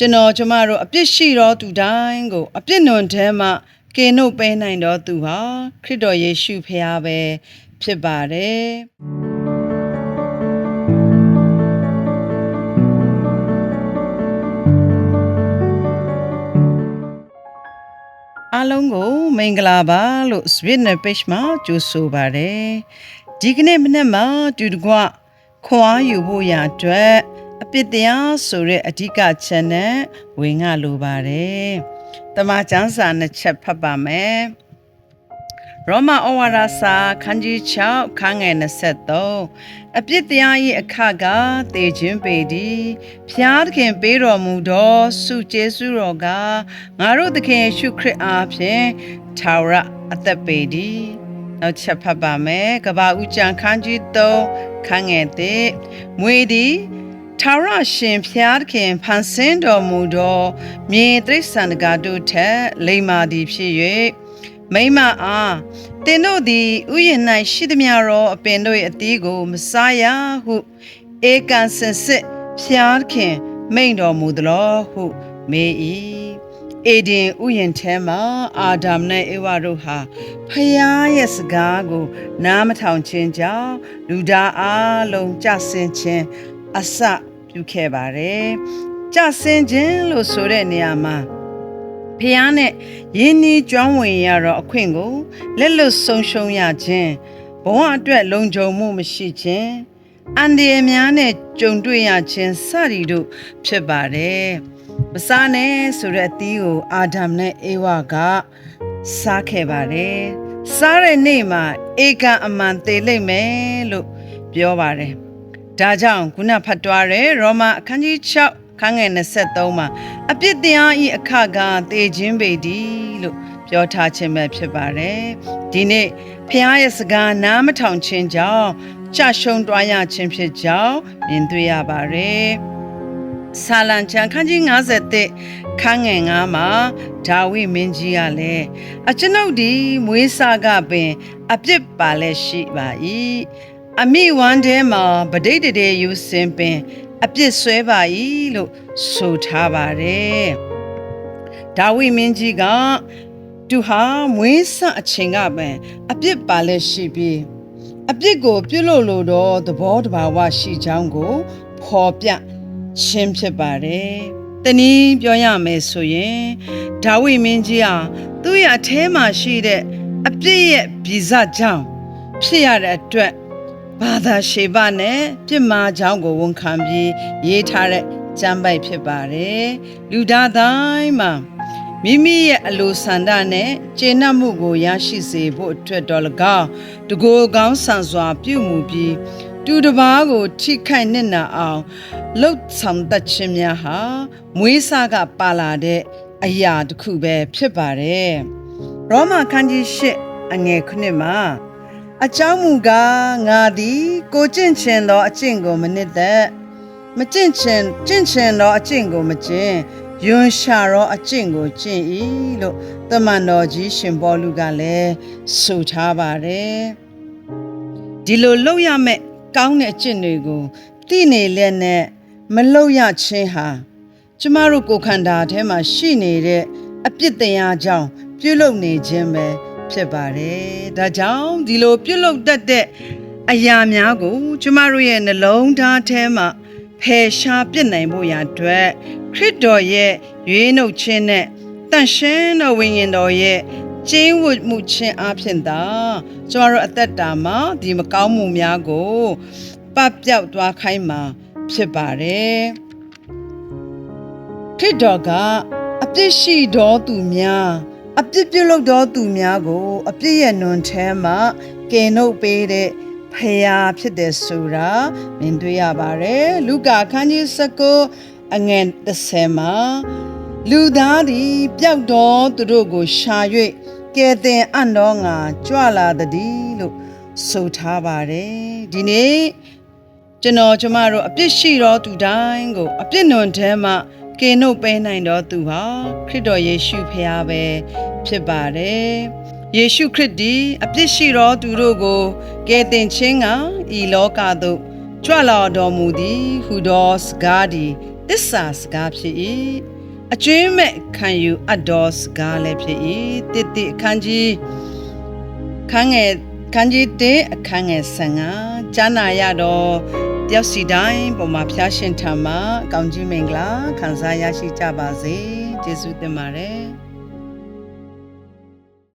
ကျွန်တော်ကျမတို့အပြစ်ရှိသောသူတိုင်းကို အပြစ်နွန်ထဲမှကယ်နှုတ်ပေးနိုင်တော်သူဟာခရစ်တော်ယေရှုဖခင်ပဲဖြစ်ပါတယ်အားလုံးကိုမင်္ဂလာပါလို့ Sweetness Page မှာကြိုဆိုပါရစေဒီကနေ့မနေ့မှာတူတကွခွာယူဖို့ရအတွက် အပြစ်တရားဆိုတဲ့အဓိကချက်နဲ့ဝင်ငါလိုပါတယ်တမန်ကျမ်းစာနှစ်ချက်ဖတ်ပါမယ်ရောမဩဝါဒစာခန်းကြီး6ခန်းငယ်23အပြစ်တရား၏အခကတေခြင်းပေသည်ဖျားသခင်ပေးတော်မူသောစုကျေးဇူးတော်ကငါတို့သခင်ယေရှုခရစ်အားဖြင့်ထာဝရအသက်ပေသည်နောက်ချက်ဖတ်ပါမယ်ကဘာဦးကျန်ခန်းကြီး3ခန်းငယ်3မွေသည် ထာဝရရှင်ဖျားသခင်ဖန်ဆင်းတော်မူသောမြေတိရစ္ဆာန်တကာတို့ထက်လိမ္မာသည်ဖြစ်၍မိမအားတင်တို့သည်ဥယျာဉ်၌ရှိသမျှသောအပင်တို့၏အသီးကိုမစားရဟုဧကန်စင်စစ်ဖျားသခင်မိန့်တော်မူသလောဟုမေး၏အေဒင်ဥယျာဉ်ထဲမှာအာဒမ်နဲ့ဧဝတို့ဟာဖျားရဲ့စကားကို နားမထောင်ခြင်းကြောင့်လူသားအလုံးကြဆင်းခြင်း အစပြုခဲ့ပါတယ်။ကြဆင်းခြင်းလို့ဆိုတဲ့နေရာမှာဖျားနဲ့ယင်းဤကျွမ်းဝင်ရတော့အခွင့်ကိုလက်လွတ်ဆုံးရှုံးရခြင်းဘဝအတွက်လုံခြုံမှုမရှိခြင်းအန္တရာယ်များနဲ့ကြုံတွေ့ရခြင်းစသည်တို့ဖြစ်ပါတယ်။မစားနဲ့ဆိုတဲ့အသီးကိုအာဒမ်နဲ့အေဝါကစားခဲ့ပါတယ်။စားတဲ့နေ့မှာဧကအမှန်သေးလိမ့်မယ်လို့ပြောပါတယ်။ ဒါကြောင့်ခုနဖတ်သွားတဲ့ရောမအခန်းကြီး6ခန်းငယ်23မှာအပြစ်တရားဤအခကသေခြင်းပေသည်လို့ပြောထားခြင်းပဲဖြစ်ပါတယ်။ဒီနေ့ဖခင်ရဲ့စကားနားမထောင်ခြင်းကြောင့်ကြရှုံးတွားရခြင်းဖြစ်ကြောင်းမြင်တွေ့ရပါတယ်။ဆာလံချန်ခန်းကြီး50ခန်းငယ်9မှာဒါဝိမင်းကြီးကလည်းအကျွန်ုပ်ဒီမွေးစားကပင် အပြစ်ပါလဲရှိပါ၏ အမိဝမ်းထဲမှာဗဒိတ်တည်းယူစင်ပင် အပြစ်ဆွဲပါ၏လို့ဆိုထားပါတယ်ဒါဝိမင်းကြီးကသူဟာမွေးဆအချိန်ကပင်အပြစ်ပါလဲရှိပြီးအပြစ်ကိုပြုတ်လို့လို့တော့သဘောတဘာဝရှိချောင်းကိုဖော်ပြခြင်းဖြစ်ပါတယ်။တနည်းပြောရမယ်ဆိုရင်ဒါဝိမင်းကြီးဟာသူ့ရဲ့အထဲမှာရှိတဲ့အပြစ်ရဲ့ဗီဇကြောင့်ဖြစ်ရတဲ့အတွက် ဘာသာရှေဘနဲ့ပြစ်မှားကြောင်းကိုဝန်ခံပြီးရေးထားတဲ့ကျမ်းပိုက်ဖြစ်ပါတယ်။လူသားတိုင်းမှာမိမိရဲ့အလိုဆန္ဒနဲ့ကျေနပ်မှုကိုရရှိစေဖို့အတွက်တော်၎င်းတကိုယ်ကောင်းဆန်စွာပြုမှုပြီးတူတစ်ပါးကိုထိခိုက်နစ်နာအောင်လှုပ်ဆောင်တတ်ခြင်းများဟာမွေးစားကပါလာတဲ့အရာတစ်ခုပဲဖြစ်ပါတယ်။ရောမခန်းကြီး၈အငယ်ခုနှစ်မှာ အကြောင်းမူကားငါသည်ကိုကျင့်ချင်သောအကျင့်ကိုမနစ်သက်မကျင့်ချင်ကျင့်ချင်သောအကျင့်ကိုမကျင့်ယွန်ရှာသောအကျင့်ကိုကျင့်၏လို့တမန်တော်ကြီးရှင်ဘောလူကလည်းဆိုထားပါတယ်ဒီလိုလုပ်ရမယ့်ကောင်းတဲ့အကျင့်တွေကိုသိနေလက်နဲ့မလုပ်ရခြင်းဟာကျမတို့ကိုယ်ခန္ဓာထဲမှာရှိနေတဲ့အပြစ်တရားကြောင့်ပြုလုပ်နေခြင်းပဲ ဖြစ်ပါတယ်။ဒါကြောင့်ဒီလိုပြုတ်လုတတ်တဲ့အရာများကို ကျမတို့ရဲ့နှလုံးသားထဲမှာဖယ်ရှားပြစ်နိုင်ဖို့ရအတွက်ခရစ်တော်ရဲ့ရွေးနှုတ်ခြင်းနဲ့တန်ရှင်းသောဝိညာဉ်တော်ရဲ့ကျင်းဝတ်မှုခြင်းအဖြစ်သာကျမတို့အသက်တာမှာဒီမကောင်းမှုများကိုပပျောက်သွားခိုင်းမှာဖြစ်ပါတယ်ခရစ်တော်ကအပြစ်ရှိတော်သူများ အပြစ်ပြုလုပ်သောသူများကို အပြစ်ရဲ့နွန်ထဲမှာကယ်နှုတ်ပေးတဲ့ဖယားဖြစ်တဲ့ဆိုတာမြင်တွေ့ရပါတယ်လူကာခန်းကြီး19အငယ်30မှာလူသားသည်ပျောက်တော်သူတို့ကိုရှာ၍ကဲတင်အံ့တော်ငါကြွလာသည်လို့ဆိုထားပါတယ်ဒီနေ့ကျွန်တော်ကျမတို့အပြစ်ရှိတော်သူတိုင်းကို အပြစ်နွန်ထဲမှာ ကယ်နှုတ်ပေးနိုင်တော်သူဟာခရစ်တော်ယေရှုဖခင်ပဲဖြစ်ပါတယ်။ယေရှုခရစ်သည်အပြစ်ရှိသောသူတို့ကိုကယ်တင်ခြင်းကဤလောကသို့ကြွလာတော်မူသည်ဟူသောစကားသည်တစ္ဆာစကားဖြစ်၏အကျွင်းမဲ့ခံယူအပ်တော်စကားလည်းဖြစ်၏တိတိအခန်းကြီးခန်းငယ်ခန်းကြီးတေအခန်းငယ်15ကျမ်းနာရတော့ တယောက်စီတိုင်းပုံမှာဖျားရှင်ထံမှာကောင်းကြီးမင်္ဂလာခံစားရရှိကြပါစေကျေးဇူးတင်ပါတယ်